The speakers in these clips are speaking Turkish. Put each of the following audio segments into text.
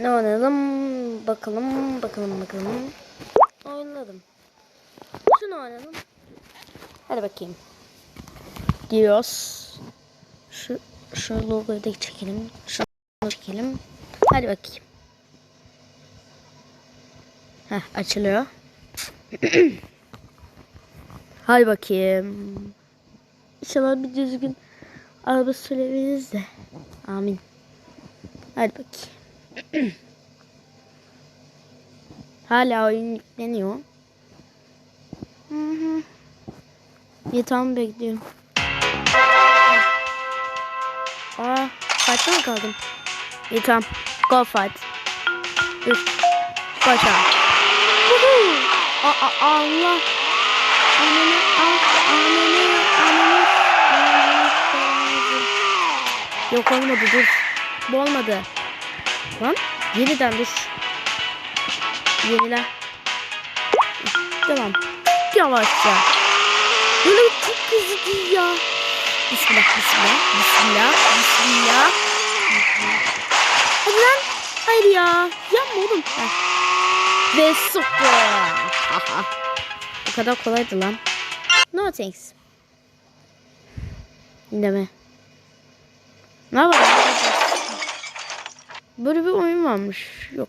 Ne oynayalım? Bakalım, bakalım, bakalım. Oynadım. Şunu oynayalım. Hadi bakayım. Giriyoruz. Şu, şu logoyu da çekelim. Şunu çekelim. Hadi bakayım. Heh, açılıyor. Hadi bakayım. İnşallah bir düzgün araba sürebiliriz de. Amin. Hadi bakayım. Hala oyun yükleniyor. Hı hı. Yatağımı bekliyorum. Aa, fight'ta mı kaldım? İyi tamam. Go fight. Dur. Aa, aa, Allah. Ah, ananı, ananı, ananı, ananı. Yok olmadı dur. Bu olmadı. Lan yeniden dur. Yenile. Devam. Yavaşça. Böyle çok hızlı değil ya. Bismillah, bismillah, bismillah, bismillah. Hadi lan. Hayır ya. Yapma oğlum. Heh. Ve super. Bu kadar kolaydı lan. No thanks. Yine? Ne var? Böyle bir oyun varmış. Yok.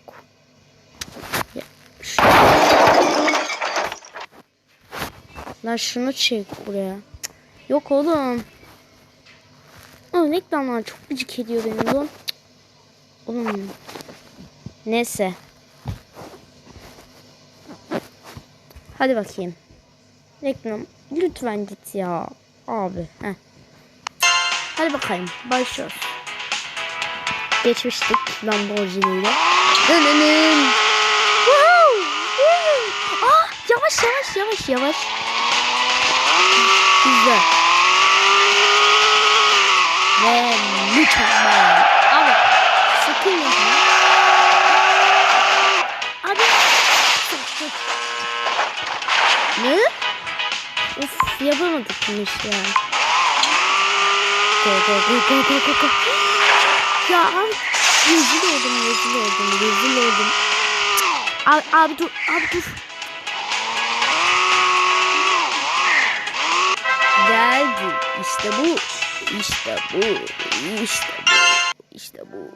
Ya. Lan şunu çek buraya. Yok oğlum. Oğlum reklamlar çok gıcık ediyor beni. Cık. Oğlum. Neyse. Hadi bakayım. Reklam. Lütfen git ya. Abi. Heh. Hadi bakayım. Başlıyoruz. Geçmiştik Lamborghini ile. Dönünün. Ah, yavaş yavaş yavaş yavaş. Güzel. Ve mükemmel. Abi sakın yapma. Abi. Tut, tut. Ne? Of yapamadık bunu işte ya. Go go go go go go go. Ya abi rezil oldum rezil oldum rezil oldum. Abi, abi dur abi dur. Geldi. İşte bu. İşte bu. İşte bu. İşte bu.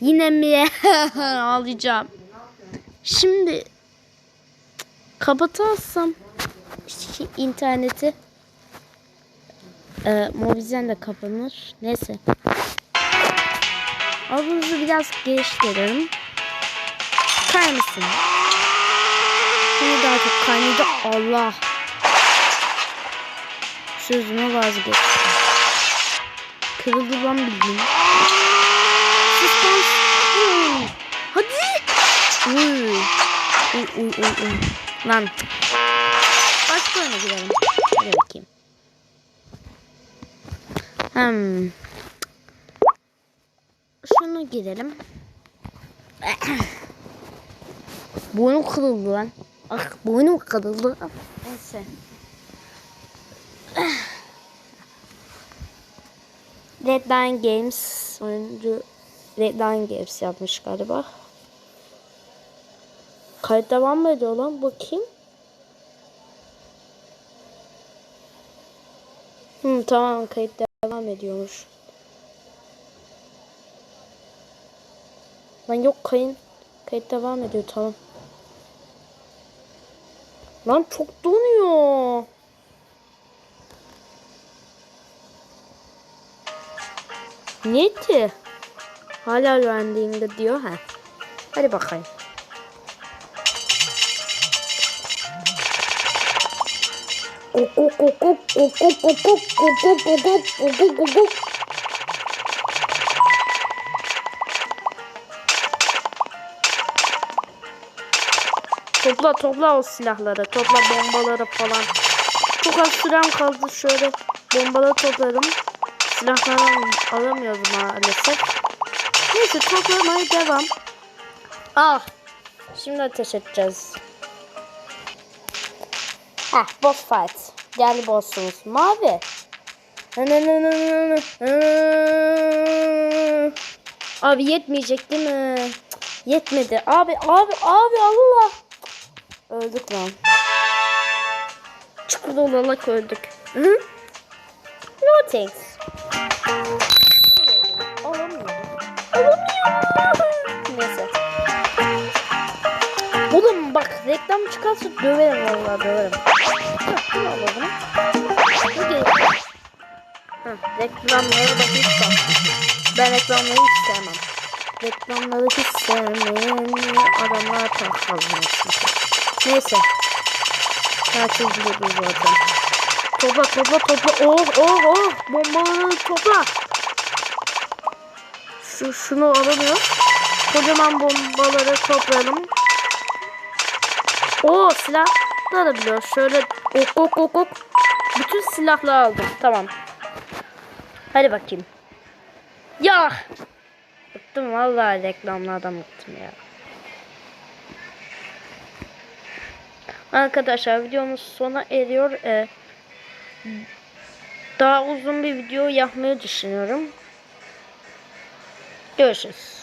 Yine mi? Ağlayacağım. Şimdi kapatamazsam interneti e, Mobizen de kapanır. Neyse. Ablamızı biraz geliştirelim. Kaymasın. Şimdi daha çok kaynadı. Allah. Sözüme vazgeçtim. Kırıldı. Suspans. Hmm. Hadi. Uy. Uy uy uy uy. Lan. Başka oyuna girelim. Hadi bakayım. Hmm. Şunu girelim. boynum kırıldı lan. Ah boynum kırıldı. Neyse. Red Line Games oyuncu Red Line Games yapmış galiba. Kayıt devam mı ediyor lan? Bakayım. Hı, tamam kayıt devam ediyormuş. Lan yok kayın kayıt devam ediyor tamam. Lan çok donuyor. Niye ki? Hala güvendiğimde diyor ha. Hadi bakayım. Topla topla o silahları. Topla bombaları falan. Çok az sürem kaldı. Şöyle bombaları topladım. Silahları al- alamıyorum maalesef. Neyse toplamaya devam. Ah. Şimdi ateş edeceğiz. Heh boss fight. Gel bossumuz. Mavi. Abi yetmeyecek değil mi? Yetmedi. Abi abi abi Allah. Öldük lan. Çukur olarak öldük. Hı? No thanks. Alamıyorum. Alamıyorum. Neyse. Oğlum bak reklam çıkarsa döverim vallahi döverim. Hah, bunu alalım. Bu gerek. Hah, reklamlara bak hiç bak. Ben reklamları hiç sevmem. Reklamları hiç sevmeyen adamlar kalkalım. Neyse. Herkes biliyordu zaten. Topla topla topla. Oh oh oh. Bombaları topla. Şu, şunu alamıyor. Kocaman bombaları toplayalım. Oo silah da biliyor. Şöyle ok ok ok ok. Bütün silahları aldım. Tamam. Hadi bakayım. Ya. Bıktım vallahi reklamlardan bıktım ya. Arkadaşlar videomuz sona eriyor. Ee, daha uzun bir video yapmayı düşünüyorum. Görüşürüz.